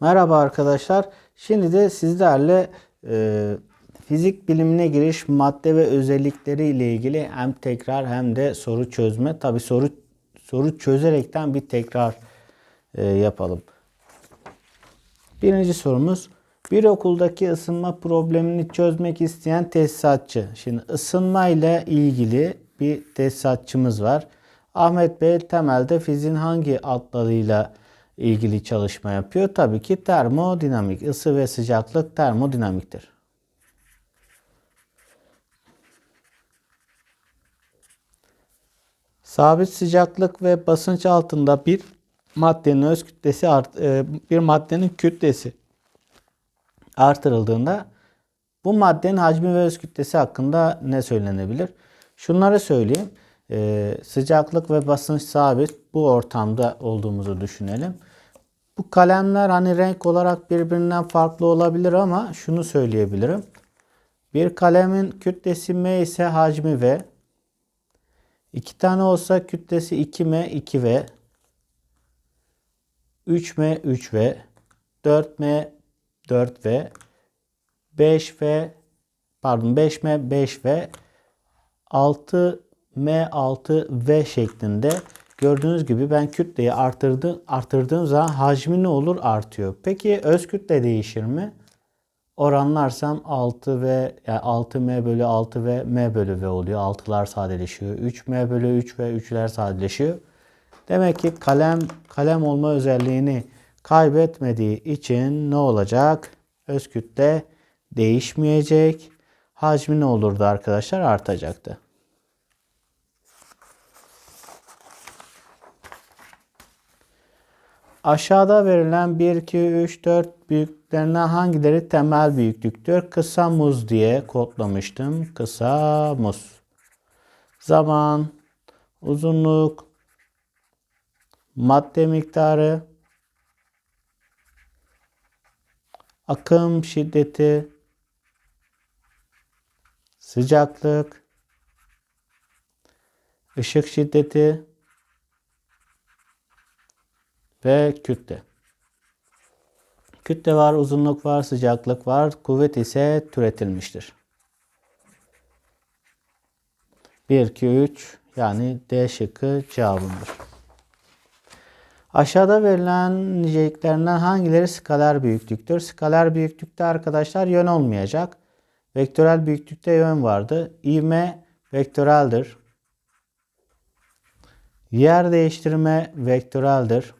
Merhaba arkadaşlar. Şimdi de sizlerle e, fizik bilimine giriş madde ve özellikleri ile ilgili hem tekrar hem de soru çözme. Tabi soru soru çözerekten bir tekrar e, yapalım. Birinci sorumuz bir okuldaki ısınma problemini çözmek isteyen tesisatçı. Şimdi ısınma ile ilgili bir tesisatçımız var. Ahmet Bey temelde fiziğin hangi alt dalıyla ilgili çalışma yapıyor? Tabii ki termodinamik. Isı ve sıcaklık termodinamiktir. Sabit sıcaklık ve basınç altında bir maddenin öz kütlesi art, e, bir maddenin kütlesi artırıldığında bu maddenin hacmi ve öz kütlesi hakkında ne söylenebilir? Şunları söyleyeyim. Ee, sıcaklık ve basınç sabit bu ortamda olduğumuzu düşünelim. Bu kalemler hani renk olarak birbirinden farklı olabilir ama şunu söyleyebilirim. Bir kalemin kütlesi M ise hacmi V. İki tane olsa kütlesi 2M 2V. 3M 3V. 4M 4V. 5V pardon 5M 5V. 6 M6V şeklinde gördüğünüz gibi ben kütleyi artırdı, artırdığım zaman hacmi ne olur? Artıyor. Peki öz kütle değişir mi? Oranlarsam 6V yani 6M bölü 6V M bölü V oluyor. 6'lar sadeleşiyor. 3M bölü 3V 3'ler sadeleşiyor. Demek ki kalem kalem olma özelliğini kaybetmediği için ne olacak? Öz kütle değişmeyecek. Hacmi ne olurdu arkadaşlar? Artacaktı. Aşağıda verilen 1, 2, 3, 4 büyüklerinden hangileri temel büyüklüktür? Kısa muz diye kodlamıştım. Kısa muz. Zaman, uzunluk, madde miktarı, akım şiddeti, sıcaklık, ışık şiddeti, ve kütle. Kütle var, uzunluk var, sıcaklık var. Kuvvet ise türetilmiştir. 1, 2, 3 yani D şıkkı cevabımdır. Aşağıda verilen niceliklerinden hangileri skaler büyüklüktür? Skaler büyüklükte arkadaşlar yön olmayacak. Vektörel büyüklükte yön vardı. İvme vektöreldir. Yer değiştirme vektöreldir.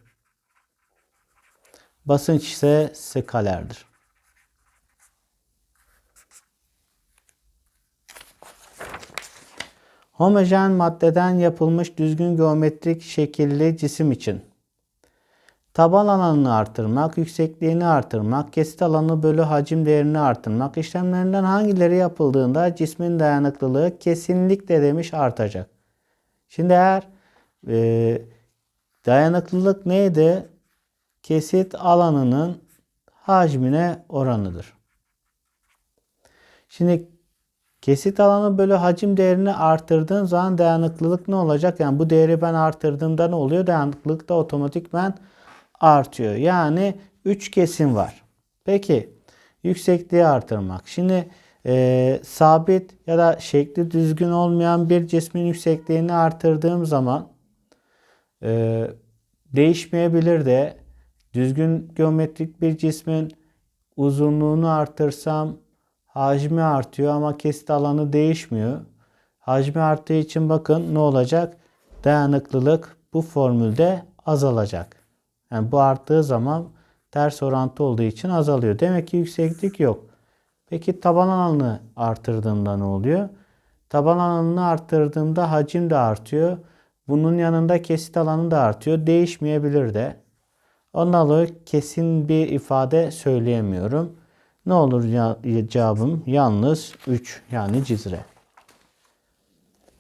Basınç ise skalerdir. Homojen maddeden yapılmış düzgün geometrik şekilli cisim için taban alanını artırmak, yüksekliğini artırmak, kesit alanı bölü hacim değerini artırmak işlemlerinden hangileri yapıldığında cismin dayanıklılığı kesinlikle demiş artacak. Şimdi eğer e, dayanıklılık neydi? Kesit alanının hacmine oranıdır. Şimdi kesit alanı bölü hacim değerini artırdığın zaman dayanıklılık ne olacak? Yani bu değeri ben artırdığımda ne oluyor? Dayanıklılık da otomatikmen artıyor. Yani 3 kesim var. Peki yüksekliği artırmak. Şimdi e, sabit ya da şekli düzgün olmayan bir cismin yüksekliğini artırdığım zaman e, değişmeyebilir de Düzgün geometrik bir cismin uzunluğunu artırsam hacmi artıyor ama kesit alanı değişmiyor. Hacmi arttığı için bakın ne olacak? Dayanıklılık bu formülde azalacak. Yani bu arttığı zaman ters orantı olduğu için azalıyor. Demek ki yükseklik yok. Peki taban alanını artırdığımda ne oluyor? Taban alanını arttırdığımda hacim de artıyor. Bunun yanında kesit alanı da artıyor. Değişmeyebilir de. Ondan dolayı kesin bir ifade söyleyemiyorum. Ne olur cevabım? Yalnız 3 yani cizre.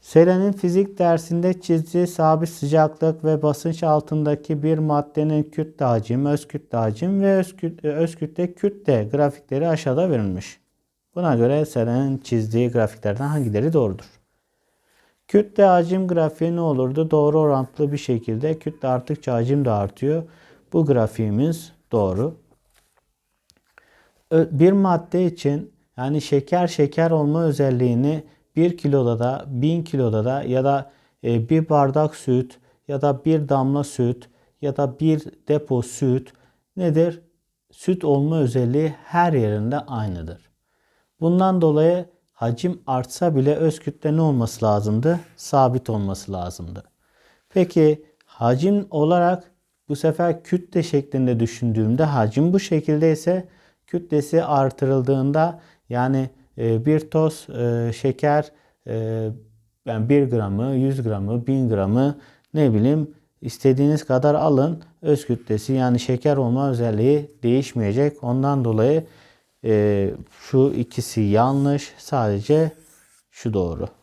Selen'in fizik dersinde çizdiği sabit sıcaklık ve basınç altındaki bir maddenin kütle hacim, öz kütle hacim ve öz kütle, öz kütle kütle grafikleri aşağıda verilmiş. Buna göre Selen'in çizdiği grafiklerden hangileri doğrudur? Kütle hacim grafiği ne olurdu? Doğru orantılı bir şekilde kütle arttıkça hacim de artıyor. Bu grafiğimiz doğru. Bir madde için yani şeker şeker olma özelliğini 1 kiloda da 1000 kiloda da ya da e, bir bardak süt ya da bir damla süt ya da bir depo süt nedir? Süt olma özelliği her yerinde aynıdır. Bundan dolayı hacim artsa bile öz kütle ne olması lazımdı? Sabit olması lazımdı. Peki hacim olarak bu sefer kütle şeklinde düşündüğümde hacim bu şekilde ise kütlesi artırıldığında yani e, bir toz e, şeker e, yani 1 gramı, 100 gramı, 1000 gramı ne bileyim istediğiniz kadar alın. Öz kütlesi yani şeker olma özelliği değişmeyecek. Ondan dolayı şu ikisi yanlış. Sadece şu doğru.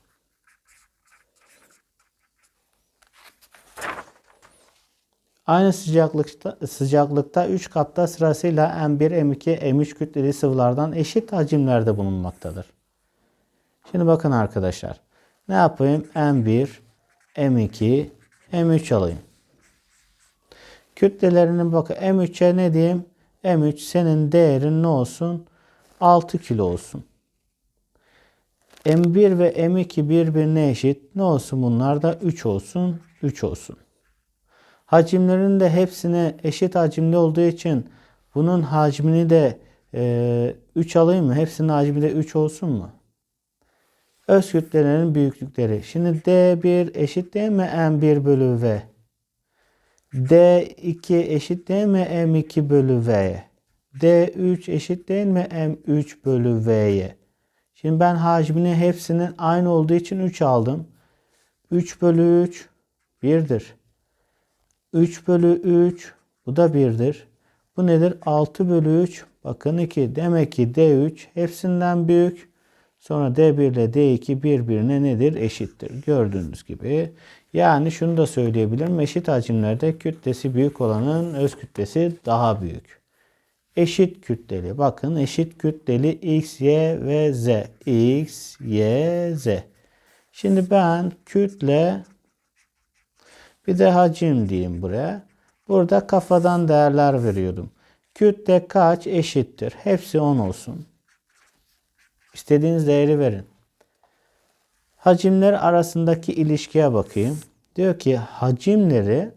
Aynı sıcaklıkta sıcaklıkta 3 kapta sırasıyla M1, M2, M3 kütleli sıvılardan eşit hacimlerde bulunmaktadır. Şimdi bakın arkadaşlar. Ne yapayım? M1, M2, M3 alayım. Kütlelerinin bakın M3'e ne diyeyim? M3 senin değerin ne olsun? 6 kilo olsun. M1 ve M2 birbirine eşit. Ne olsun bunlar da 3 olsun. 3 olsun. Hacimlerin de hepsine eşit hacimli olduğu için bunun hacmini de e, 3 alayım mı? Hepsinin hacmi de 3 olsun mu? Öz kütlelerin büyüklükleri. Şimdi D1 eşit değil mi M1 bölü V? D2 eşit değil mi M2 bölü V'ye? D3 eşit değil mi M3 bölü V'ye? Şimdi ben hacmini hepsinin aynı olduğu için 3 aldım. 3 bölü 3 1'dir. 3 bölü 3 bu da 1'dir. Bu nedir? 6 bölü 3 bakın 2. Demek ki D3 hepsinden büyük. Sonra D1 ile D2 birbirine nedir? Eşittir. Gördüğünüz gibi. Yani şunu da söyleyebilirim. Eşit hacimlerde kütlesi büyük olanın öz kütlesi daha büyük. Eşit kütleli. Bakın eşit kütleli X, Y ve Z. X, Y, Z. Şimdi ben kütle bir de hacim diyeyim buraya. Burada kafadan değerler veriyordum. Kütle kaç eşittir? Hepsi 10 olsun. İstediğiniz değeri verin. Hacimler arasındaki ilişkiye bakayım. Diyor ki hacimleri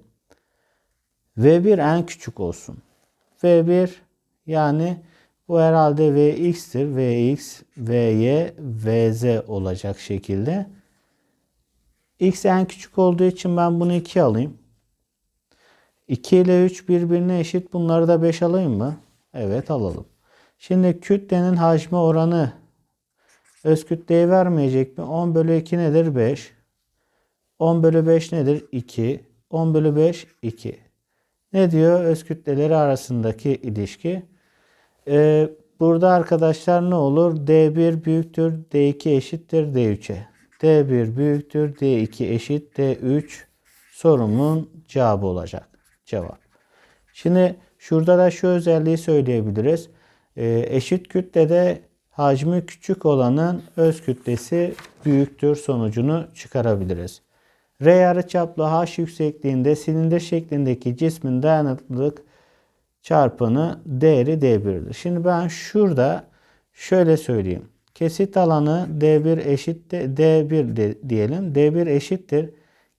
V1 en küçük olsun. V1 yani bu herhalde Vx'tir. Vx, Vy, Vz olacak şekilde. X en küçük olduğu için ben bunu 2 alayım. 2 ile 3 birbirine eşit. Bunları da 5 alayım mı? Evet alalım. Şimdi kütlenin hacmi oranı öz kütleyi vermeyecek mi? 10 bölü 2 nedir? 5. 10 bölü 5 nedir? 2. 10 bölü 5 2. Ne diyor? Öz kütleleri arasındaki ilişki. Ee, burada arkadaşlar ne olur? D1 büyüktür. D2 eşittir D3'e. D1 büyüktür. D2 eşit. D3 sorumun cevabı olacak. Cevap. Şimdi şurada da şu özelliği söyleyebiliriz. Ee, eşit kütlede hacmi küçük olanın öz kütlesi büyüktür sonucunu çıkarabiliriz. R yarıçaplı H yüksekliğinde silindir şeklindeki cismin dayanıklılık çarpanı değeri D1'dir. Şimdi ben şurada şöyle söyleyeyim. Kesit alanı D1 eşit D1 de, diyelim. D1 eşittir.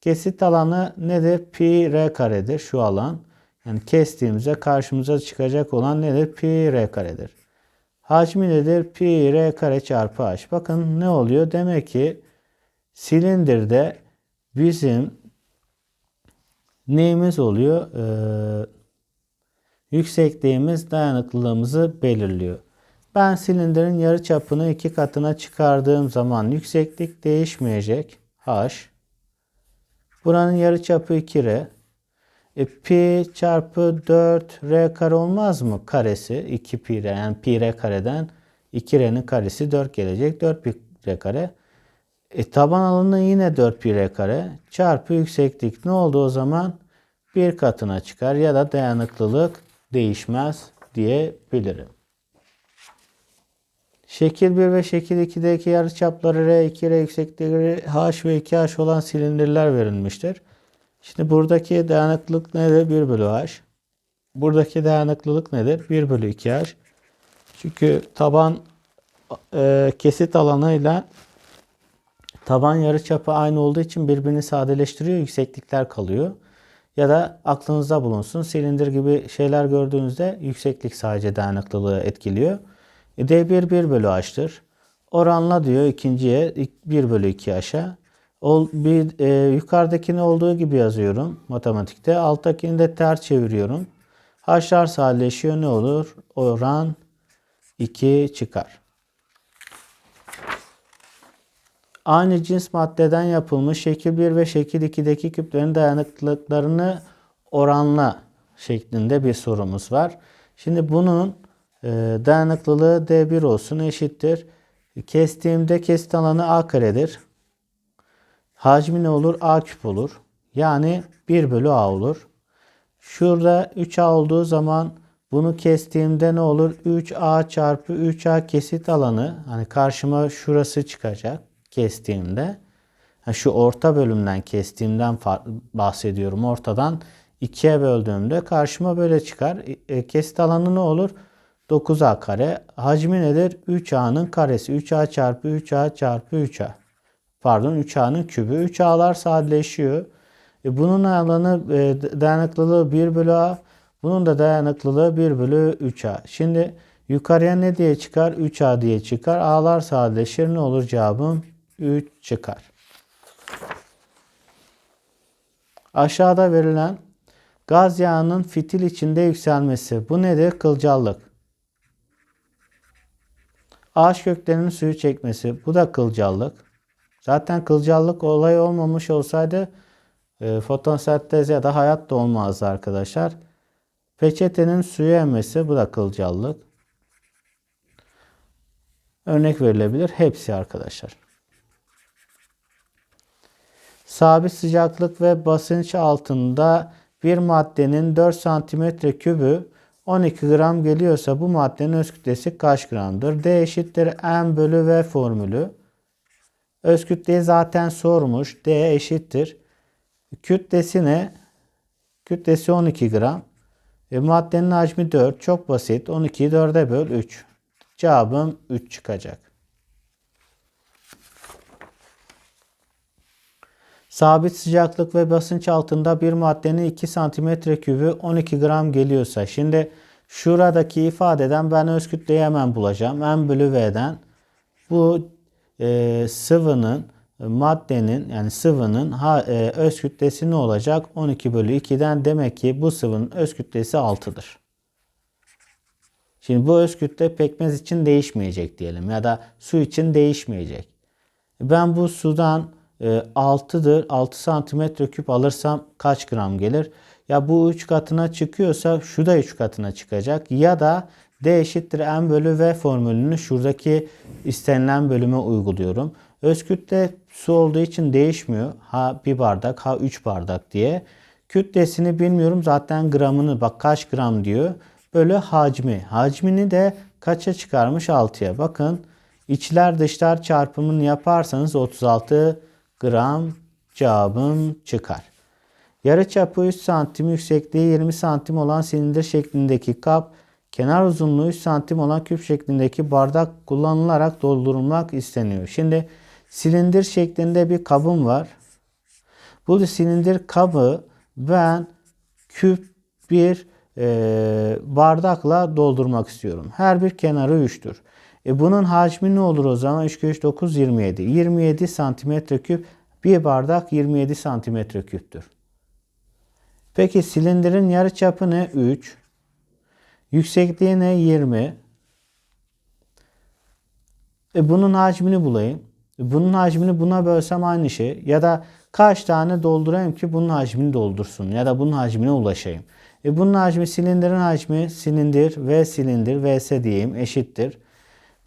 Kesit alanı nedir? Pi R karedir şu alan. Yani kestiğimizde karşımıza çıkacak olan nedir? Pi R karedir. Hacmi nedir? Pi R kare çarpı H. Bakın ne oluyor? Demek ki silindirde bizim neyimiz oluyor? Ee, yüksekliğimiz dayanıklılığımızı belirliyor. Ben silindirin yarı çapını iki katına çıkardığım zaman yükseklik değişmeyecek. H. Buranın yarı çapı 2R. E, pi çarpı 4 r kare olmaz mı? Karesi 2 pi r yani pi r kareden 2 r'nin karesi 4 gelecek. 4 pi r kare. E, taban alanı yine 4 pi r kare çarpı yükseklik ne oldu o zaman? Bir katına çıkar ya da dayanıklılık değişmez diyebilirim. Şekil 1 ve şekil 2'deki yarıçapları R2, R yükseklikleri H ve 2H olan silindirler verilmiştir. Şimdi buradaki dayanıklılık nedir? 1 bölü H. Buradaki dayanıklılık nedir? 1 bölü 2H. Çünkü taban e, kesit alanıyla taban yarıçapı aynı olduğu için birbirini sadeleştiriyor. Yükseklikler kalıyor. Ya da aklınızda bulunsun. Silindir gibi şeyler gördüğünüzde yükseklik sadece dayanıklılığı etkiliyor. E, D1 1 bölü H'tır. Oranla diyor ikinciye 1 bölü 2 aşağı. Ol, bir, e, yukarıdakini olduğu gibi yazıyorum matematikte. Alttakini de ters çeviriyorum. H'lar sadeleşiyor ne olur? Oran 2 çıkar. Aynı cins maddeden yapılmış şekil 1 ve şekil 2'deki küplerin dayanıklılıklarını oranla şeklinde bir sorumuz var. Şimdi bunun dayanıklılığı D1 olsun eşittir. Kestiğimde kesit alanı A karedir. Hacmi ne olur? A küp olur. Yani 1 bölü A olur. Şurada 3A olduğu zaman bunu kestiğimde ne olur? 3A çarpı 3A kesit alanı. Hani karşıma şurası çıkacak kestiğimde. Şu orta bölümden kestiğimden bahsediyorum. Ortadan 2'ye böldüğümde karşıma böyle çıkar. E, kesit alanı ne olur? 9A kare. Hacmi nedir? 3A'nın karesi. 3A çarpı 3A çarpı 3A. Pardon 3A'nın kübü. 3A'lar sadeleşiyor. E, bunun alanı e, dayanıklılığı 1 bölü A. Bunun da dayanıklılığı 1 bölü 3A. Şimdi yukarıya ne diye çıkar? 3A diye çıkar. A'lar sadeleşir. Ne olur cevabım? 3 çıkar. Aşağıda verilen gaz yağının fitil içinde yükselmesi. Bu nedir? Kılcallık. Ağaç köklerinin suyu çekmesi. Bu da kılcallık. Zaten kılcallık olay olmamış olsaydı e, fotosentez ya da hayat da olmazdı arkadaşlar. Peçetenin suyu emmesi. Bu da kılcallık. Örnek verilebilir. Hepsi arkadaşlar. Sabit sıcaklık ve basınç altında bir maddenin 4 cm kübü 12 gram geliyorsa bu maddenin öz kütlesi kaç gramdır? D eşittir M bölü V formülü. Öz kütleyi zaten sormuş. D eşittir. Kütlesi ne? Kütlesi 12 gram. E, maddenin hacmi 4. Çok basit. 12'yi 4'e böl 3. Cevabım 3 çıkacak. Sabit sıcaklık ve basınç altında bir maddenin 2 cm kübü 12 gram geliyorsa şimdi şuradaki ifadeden ben öz kütleyi hemen bulacağım. M bölü V'den bu e, sıvının maddenin yani sıvının ha, e, öz kütlesi ne olacak? 12 bölü 2'den demek ki bu sıvının öz kütlesi 6'dır. Şimdi bu öz kütle pekmez için değişmeyecek diyelim ya da su için değişmeyecek. Ben bu sudan 6'dır. 6 santimetre küp alırsam kaç gram gelir? Ya bu 3 katına çıkıyorsa şu da 3 katına çıkacak. Ya da D eşittir M bölü V formülünü şuradaki istenilen bölüme uyguluyorum. Öz kütle su olduğu için değişmiyor. Ha 1 bardak ha 3 bardak diye. Kütlesini bilmiyorum zaten gramını bak kaç gram diyor. Bölü hacmi. Hacmini de kaça çıkarmış 6'ya. Bakın içler dışlar çarpımını yaparsanız 36 gram cevabım çıkar. Yarıçapı 3 santim, yüksekliği 20 santim olan silindir şeklindeki kap, kenar uzunluğu 3 santim olan küp şeklindeki bardak kullanılarak doldurulmak isteniyor. Şimdi silindir şeklinde bir kabım var. Bu silindir kabı ben küp bir e, bardakla doldurmak istiyorum. Her bir kenarı 3'tür. E bunun hacmi ne olur o zaman? 3 kere 3 9 27. 27 santimetre küp. Bir bardak 27 santimetre küptür. Peki silindirin yarı çapı ne? 3. Yüksekliği ne? 20. E bunun hacmini bulayım. E bunun hacmini buna bölsem aynı şey. Ya da kaç tane doldurayım ki bunun hacmini doldursun. Ya da bunun hacmine ulaşayım. E bunun hacmi silindirin hacmi silindir v silindir vs diyeyim eşittir.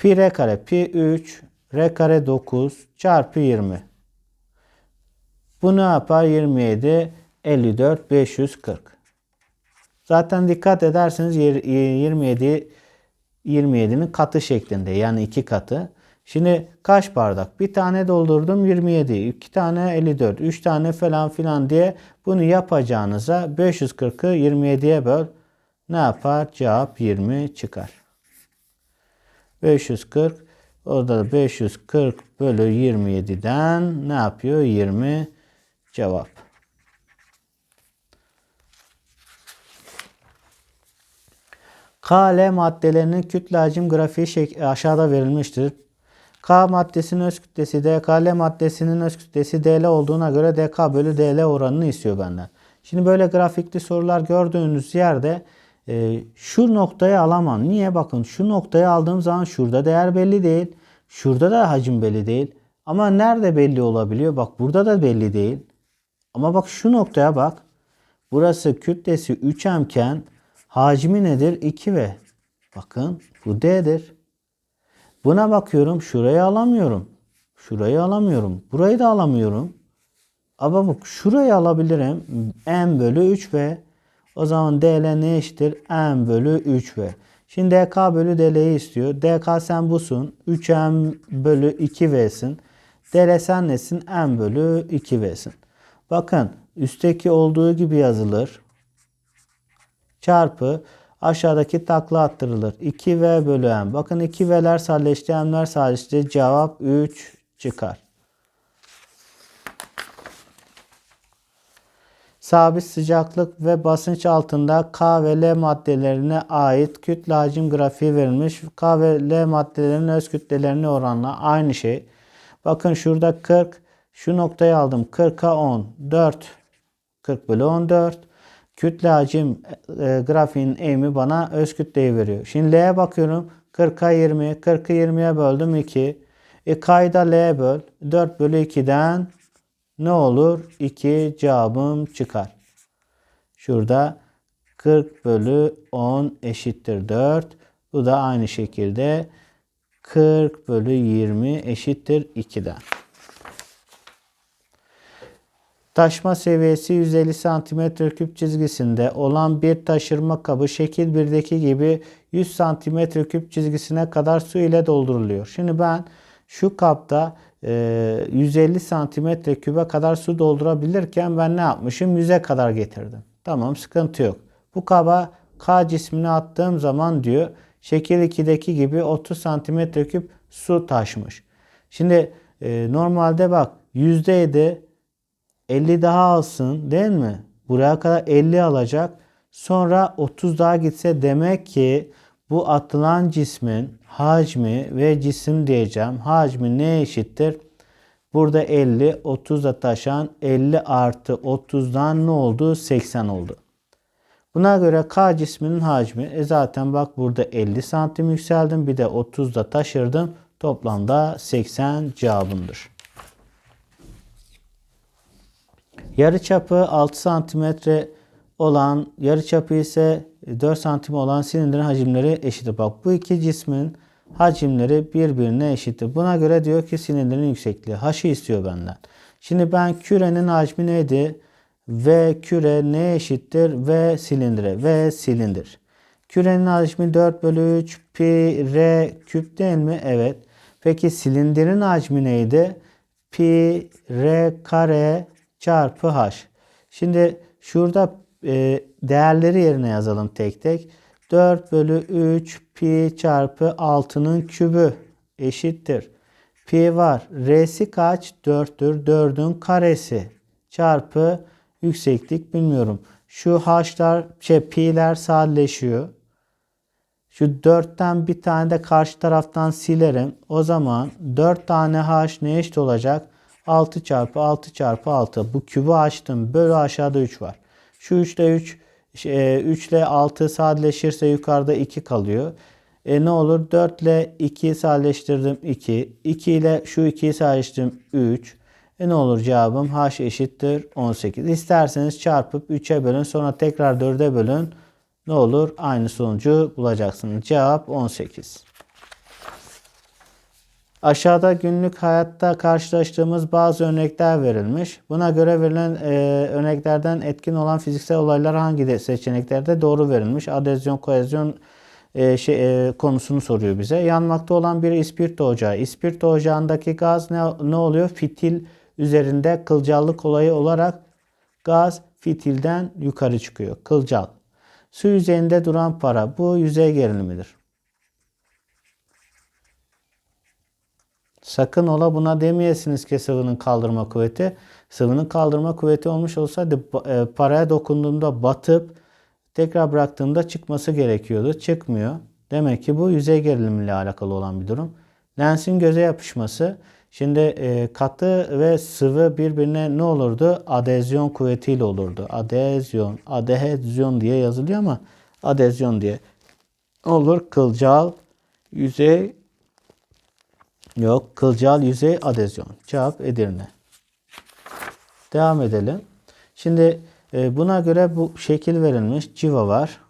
Pi r kare pi 3 r kare 9 çarpı 20. Bu ne yapar? 27 54 540. Zaten dikkat ederseniz 27 27'nin katı şeklinde yani iki katı. Şimdi kaç bardak? Bir tane doldurdum 27, iki tane 54, üç tane falan filan diye bunu yapacağınıza 540'ı 27'ye böl. Ne yapar? Cevap 20 çıkar. 540 orada da 540 bölü 27'den ne yapıyor? 20 cevap. KL maddelerinin kütle hacim grafiği aşağıda verilmiştir. K maddesinin öz kütlesi D, KL maddesinin öz kütlesi DL olduğuna göre DK bölü DL oranını istiyor benden. Şimdi böyle grafikli sorular gördüğünüz yerde e, şu noktayı alamam. Niye? Bakın şu noktayı aldığım zaman şurada değer belli değil. Şurada da hacim belli değil. Ama nerede belli olabiliyor? Bak burada da belli değil. Ama bak şu noktaya bak. Burası kütlesi 3M iken hacmi nedir? 2V. Bakın bu D'dir. Buna bakıyorum şurayı alamıyorum. Şurayı alamıyorum. Burayı da alamıyorum. Ama bak şurayı alabilirim. M bölü 3V. O zaman DL ne eşittir? M bölü 3V. Şimdi DK bölü DL'yi istiyor. DK sen busun. 3M bölü 2V'sin. DL sen nesin? M bölü 2V'sin. Bakın üstteki olduğu gibi yazılır. Çarpı aşağıdaki takla attırılır. 2V bölü M. Bakın 2V'ler sadeleşti, M'ler sadeleşti. Cevap 3 çıkar. Sabit sıcaklık ve basınç altında K ve L maddelerine ait kütle hacim grafiği verilmiş. K ve L maddelerinin öz kütlelerine oranla aynı şey. Bakın şurada 40. Şu noktayı aldım. 40'a 10. 4. 40 bölü 14. Kütle hacim e, grafiğinin eğimi bana öz kütleyi veriyor. Şimdi L'ye bakıyorum. 40'a 20. 40'ı 20'ye böldüm 2. E K'yı da L'ye böl. 4 bölü 2'den ne olur? 2 cevabım çıkar. Şurada 40 bölü 10 eşittir 4. Bu da aynı şekilde 40 bölü 20 eşittir 2'den. Taşma seviyesi 150 cm küp çizgisinde olan bir taşırma kabı şekil 1'deki gibi 100 cm küp çizgisine kadar su ile dolduruluyor. Şimdi ben şu kapta 150 cm kübe kadar su doldurabilirken ben ne yapmışım? 100'e kadar getirdim. Tamam sıkıntı yok. Bu kaba K cismini attığım zaman diyor şekil 2'deki gibi 30 cm küp su taşmış. Şimdi e, normalde bak yüzdeydi 50 daha alsın değil mi? Buraya kadar 50 alacak. Sonra 30 daha gitse demek ki bu atılan cismin hacmi ve cisim diyeceğim. Hacmi ne eşittir? Burada 50, 30 da taşan 50 artı 30'dan ne oldu? 80 oldu. Buna göre K cisminin hacmi e zaten bak burada 50 santim yükseldim. Bir de 30 da taşırdım. Toplamda 80 cevabımdır. Yarıçapı 6 santimetre olan, yarıçapı ise 4 santim olan silindirin hacimleri eşittir. Bak bu iki cismin hacimleri birbirine eşittir. Buna göre diyor ki silindirin yüksekliği. H'ı istiyor benden. Şimdi ben kürenin hacmi neydi? V küre ne eşittir? V silindire. V silindir. Kürenin hacmi 4 bölü 3 pi r küp değil mi? Evet. Peki silindirin hacmi neydi? Pi r kare çarpı h. Şimdi şurada e, değerleri yerine yazalım tek tek. 4 bölü 3 pi çarpı 6'nın kübü eşittir. Pi var. R'si kaç? 4'tür. 4'ün karesi çarpı yükseklik bilmiyorum. Şu h'lar şey pi'ler sadeleşiyor. Şu 4'ten bir tane de karşı taraftan silerim. O zaman 4 tane h ne eşit olacak? 6 çarpı 6 çarpı 6. Bu kübü açtım. Bölü aşağıda 3 var. Şu 3 ile 3 3 ile 6 sadeleşirse yukarıda 2 kalıyor. E ne olur? 4 ile 2'yi sadeleştirdim 2. 2 ile şu 2'yi sadeleştirdim 3. E ne olur cevabım h eşittir 18. İsterseniz çarpıp 3'e bölün sonra tekrar 4'e bölün. Ne olur? Aynı sonucu bulacaksınız. Cevap 18. Aşağıda günlük hayatta karşılaştığımız bazı örnekler verilmiş. Buna göre verilen e, örneklerden etkin olan fiziksel olaylar hangi de seçeneklerde doğru verilmiş? Adezyon, kohezyon e, şey, e, konusunu soruyor bize. Yanmakta olan bir ispirto ocağı. İspirto ocağındaki gaz ne, ne oluyor? Fitil üzerinde kılcallık olayı olarak gaz fitilden yukarı çıkıyor. Kılcal. Su yüzeyinde duran para. Bu yüzey gerilimidir. Sakın ola buna demeyesiniz ki sıvının kaldırma kuvveti. Sıvının kaldırma kuvveti olmuş olsaydı e, paraya dokunduğumda batıp tekrar bıraktığımda çıkması gerekiyordu. Çıkmıyor. Demek ki bu yüzey gerilimiyle alakalı olan bir durum. Lensin göze yapışması. Şimdi e, katı ve sıvı birbirine ne olurdu? Adezyon kuvvetiyle olurdu. Adezyon, adehezyon diye yazılıyor ama adezyon diye olur. Kılcal yüzey yok. Kılcal yüzey adezyon. Cevap Edirne. Devam edelim. Şimdi e, buna göre bu şekil verilmiş. Civa var.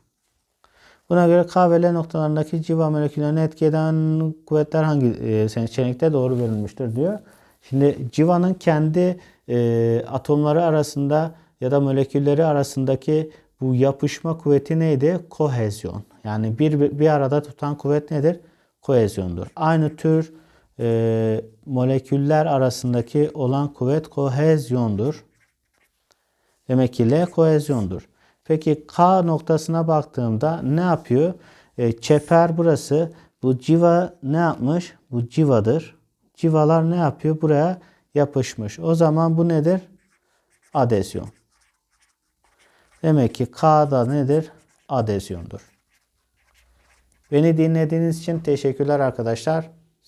Buna göre K ve L noktalarındaki civa moleküllerini etki eden kuvvetler hangi e, seçenekte doğru verilmiştir diyor. Şimdi civanın kendi e, atomları arasında ya da molekülleri arasındaki bu yapışma kuvveti neydi? Kohezyon. Yani bir, bir arada tutan kuvvet nedir? Kohezyondur. Aynı tür e, moleküller arasındaki olan kuvvet kohezyondur. Demek ki L kohezyondur. Peki K noktasına baktığımda ne yapıyor? E, çeper burası. Bu civa ne yapmış? Bu civadır. Civalar ne yapıyor? Buraya yapışmış. O zaman bu nedir? Adezyon. Demek ki K da nedir? Adezyondur. Beni dinlediğiniz için teşekkürler arkadaşlar.